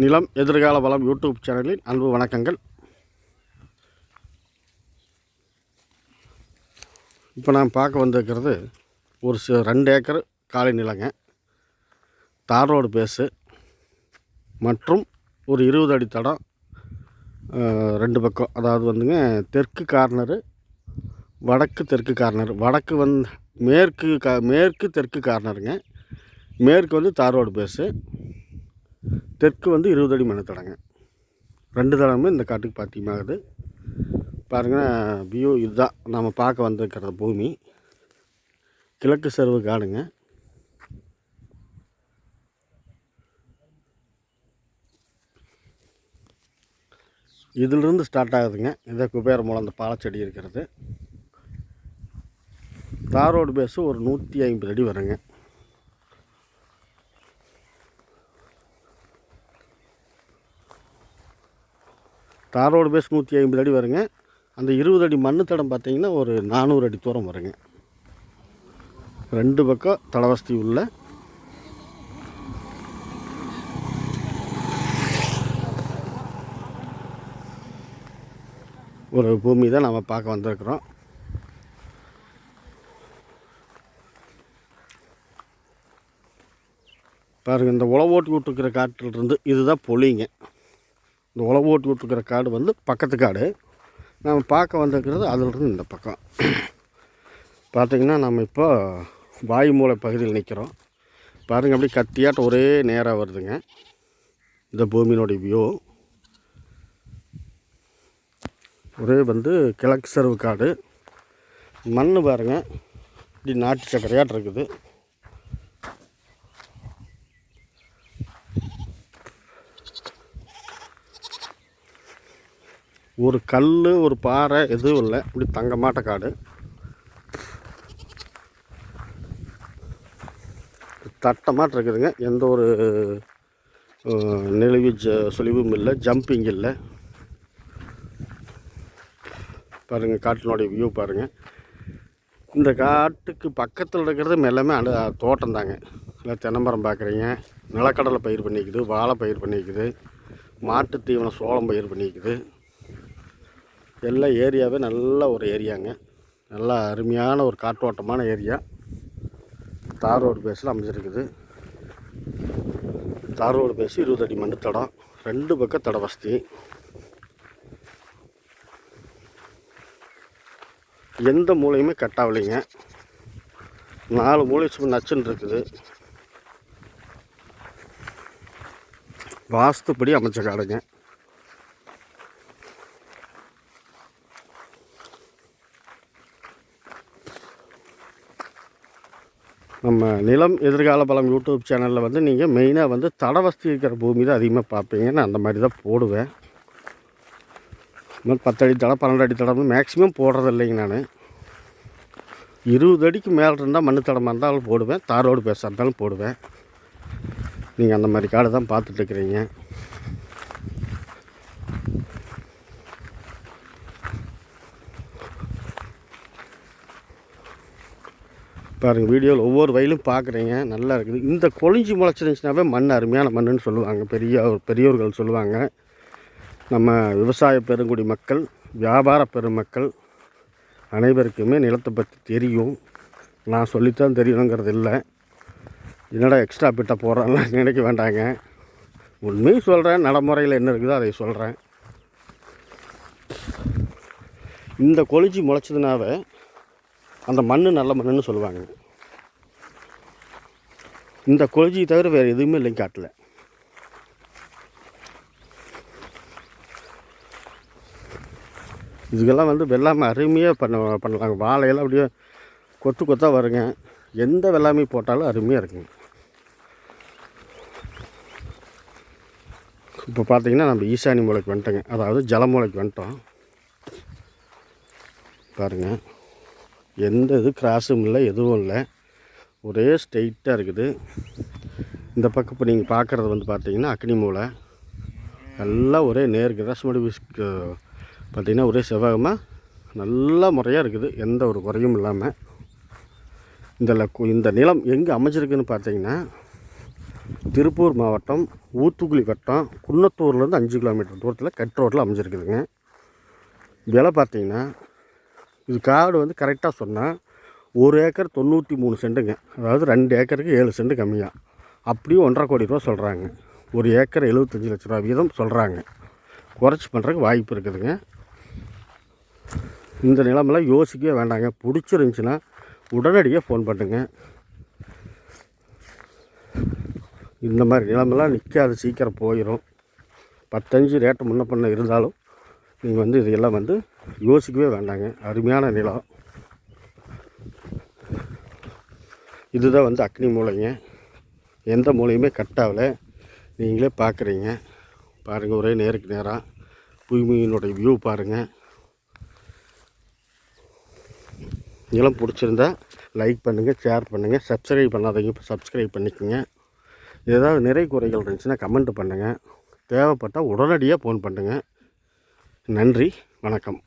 நிலம் எதிர்கால வளம் யூடியூப் சேனலின் அன்பு வணக்கங்கள். இப்போ நான் பார்க்க வந்திருக்கிறது ஒரு சி ரெண்டு ஏக்கர் காலை நிலங்க. தார் ரோடு பேஸு மற்றும் ஒரு இருபது அடி தடம் ரெண்டு பக்கம். அதாவது வந்துங்க தெற்கு கார்னரு வடக்கு தெற்கு கார்னர். வடக்கு வந்து மேற்கு கா மேற்கு தெற்கு கார்னருங்க. மேற்கு வந்து தார் ரோடு பேஸு தெற்கு வந்து இருபது அடி மண் தடங்க. ரெண்டு தடமே இந்த காட்டுக்கு பாத்தியமாகுது பாருங்கள் வியூ இதுதான். நம்ம பார்க்க வந்திருக்கிற பூமி. கிழக்கு செருவு காடுங்க. இதிலிருந்து ஸ்டார்ட் ஆகுதுங்க. இதை குபேர மூலம் அந்த பாலச்செடி இருக்கிறது. தார் ரோடு பேஸு ஒரு நூற்றி ஐம்பது அடி வருங்க. தார் ரோடு பேஸ் நூற்றி ஐம்பது அடி வருங்க. அந்த இருபது அடி மண்ணு தடம் பார்த்தீங்கன்னா ஒரு நானூறு அடி தூரம் வருங்க. ரெண்டு பக்கம் தடவசதி உள்ள. ஒரு பூமி தான் நம்ம பார்க்க வந்திருக்கிறோம். பாருங்கள் இந்த உழவோட்டி விட்டுருக்கிற காட்டிலிருந்து இதுதான் பொலிங்க. இந்த உழவு ஓட்டி விட்டுருக்கிற காடு வந்து பக்கத்து காடு. நம்ம பார்க்க வந்திருக்கிறது அதிலிருந்து இந்த பக்கம். பார்த்திங்கன்னா நம்ம இப்போ வாயுமூலை பகுதியில் நிற்கிறோம் பாருங்கள் அப்படியே கத்தியாட்டம் ஒரே நேராக வருதுங்க. இந்த பூமியினுடைய வியூ ஒரே வந்து கிழக்கு சருவு காடு. மண் பாருங்கள் இப்படி நாட்டு சக்கரையாட்டம் இருக்குது. ஒரு கல் ஒரு பாறை எதுவும் இல்லை. இப்படி தங்கமாட்ட காடு. தட்டமாட்டு இருக்குதுங்க. எந்த ஒரு நெளிவு ஜ சொலிவும் இல்லை. ஜம்பிங் இல்லை. பாருங்கள் காட்டினுடைய வியூ பாருங்கள் இந்த காட்டுக்கு பக்கத்தில் இருக்கிறது எல்லாமே அடு தோட்டம் தாங்க இல்லை தென்னமரம் பார்க்குறீங்க நிலக்கடலை பயிர் பண்ணிக்குது வாழை பயிர் பண்ணிக்குது. மாட்டு தீவனம் சோளம் பயிர் பண்ணிக்குது. எல்லா ஏரியாவே நல்ல ஒரு ஏரியாங்க. நல்லா அருமையான ஒரு காற்றோட்டமான ஏரியா. தார் ரோடு பேஸில் அமைஞ்சிருக்குது. தார் ரோடு பேஸ் இருபது அடி மண்ணு தடம். ரெண்டு பக்கம் தட வசதி. எந்த மூலையுமே கட்டாகலைங்க நாலு மூலை சும்மா நச்சுன்னு இருக்குது. வாஸ்துப்படி அமைச்ச காடுங்க. நம்ம நிலம் எதிர்கால பலம் யூடியூப் சேனலில் வந்து நீங்கள் மெயினாக வந்து தடவஸ்தி இருக்கிற பூமி தான் அதிகமாக பார்ப்பீங்க நான் அந்த மாதிரி தான் போடுவேன். இந்த மாதிரி பத்து அடி தடம் பன்னெண்டு அடி தடவை மேக்ஸிமம் போடுறது இல்லைங்க நான். இருபது அடிக்கு மேலே இருந்தால் மண்ணு தடமாக இருந்தாலும் போடுவேன். தாரோடு பேச இருந்தாலும் போடுவேன். நீங்கள் அந்த மாதிரி காடு தான் பார்த்துட்டு பாருங்கள் வீடியோவில் ஒவ்வொரு வயலும் பார்க்குறீங்க நல்லா இருக்குது. இந்த கொழிஞ்சி முளைச்சிருந்துச்சுனாவே மண் அருமையான மண்ணுன்னு சொல்லுவாங்க. பெரிய பெரியோர்கள் சொல்லுவாங்க. நம்ம விவசாய பெருங்குடி மக்கள் வியாபார பெருமக்கள் அனைவருக்குமே நிலத்தை பற்றி தெரியும். நான் சொல்லித்தான் தெரியணுங்கிறது இல்லை. என்னடா எக்ஸ்ட்ரா பிட்ட போகிறான்லாம் நினைக்க வேண்டாங்க. உண்மையும் சொல்கிறேன் நடைமுறையில் என்ன இருக்குதோ அதை சொல்கிறேன் இந்த கொழிஞ்சி முளைச்சதுனாவே அந்த மண் நல்ல மண்ணுன்னு சொல்லுவாங்க. இந்த கொழிஞ்சி தவிர வேறு எதுவுமே இல்லைங்க காட்டில். இதுக்கெல்லாம் வந்து வெள்ளாமை அருமையாக பண்ண பண்ணலாங்க வாழையெல்லாம் அப்படியே கொத்து கொத்தாக வருங்க. எந்த வெள்ளாமை போட்டாலும் அருமையாக இருக்குங்க. இப்போ பார்த்தீங்கன்னா நம்ம ஈசானி மூலைக்கு வந்துட்டோங்க. அதாவது ஜலமூலைக்கு வந்துட்டோம். பாருங்கள் எந்த இது கிராஸும் இல்லை எதுவும் இல்லை. ஒரே ஸ்ட்ரெயிட்டாக இருக்குது. இந்த பக்கம் இப்போ நீங்கள் பார்க்குறது வந்து பார்த்தீங்கன்னா அக்னி மூளை. எல்லாம் ஒரே நேர் கிராஸ்மடி பார்த்தீங்கன்னா ஒரே செவ்வகமாக நல்ல முறையாக இருக்குது. எந்த ஒரு குறையும் இல்லாமல் இந்த இந்த நிலம் எங்கே அமைஞ்சிருக்குன்னு பார்த்தீங்கன்னா திருப்பூர் மாவட்டம் ஊத்துக்குழி வட்டம் குன்னத்தூர்லேருந்து அஞ்சு கிலோமீட்டர் தூரத்தில் கட் ரோட்டில் அமைஞ்சிருக்குதுங்க. விலை பார்த்தீங்கன்னா இது காடு வந்து கரெக்டாக சொன்னால் ஒரு ஏக்கர் தொண்ணூற்றி மூணு சென்ட்டுங்க அதாவது ரெண்டு ஏக்கருக்கு ஏழு சென்ட் கம்மியாக அப்படியும் ஒன்றரை கோடி ரூபா சொல்கிறாங்க ஒரு ஏக்கர் எழுபத்தஞ்சி லட்ச ரூபா வீதம் சொல்கிறாங்க குறைச்சி பண்ணுறதுக்கு வாய்ப்பு இருக்குதுங்க. இந்த நிலமெல்லாம் யோசிக்கவே வேண்டாங்க. பிடிச்சிருந்துச்சின்னா உடனடியாக ஃபோன் பண்ணுங்க. இந்த மாதிரி நிலமெல்லாம் நிற்காது சீக்கிரம் போயிடும் பத்தஞ்சு ரேட்டு முன்ன பண்ண இருந்தாலும் நீங்கள் வந்து இதையெல்லாம் வந்து யோசிக்கவே வேண்டாங்க. அருமையான நிலம். இதுதான் வந்து அக்னி மூலைங்க. எந்த மூலையுமே கட் ஆகலை நீங்களே பார்க்குறீங்க. பாருங்கள் ஒரே நேருக்கு நேராக. பூமியினுடைய வியூ பாருங்கள் நிலம் பிடிச்சிருந்தா லைக் பண்ணுங்கள் ஷேர் பண்ணுங்கள் சப்ஸ்கிரைப் பண்ணாதவங்க சப்ஸ்கிரைப் பண்ணிக்கோங்க. ஏதாவது நிறை குறைகள் இருந்துச்சுன்னா கமெண்ட் பண்ணுங்கள் தேவைப்பட்டால் உடனடியாக ஃபோன் பண்ணுங்கள் நன்றி வணக்கம்.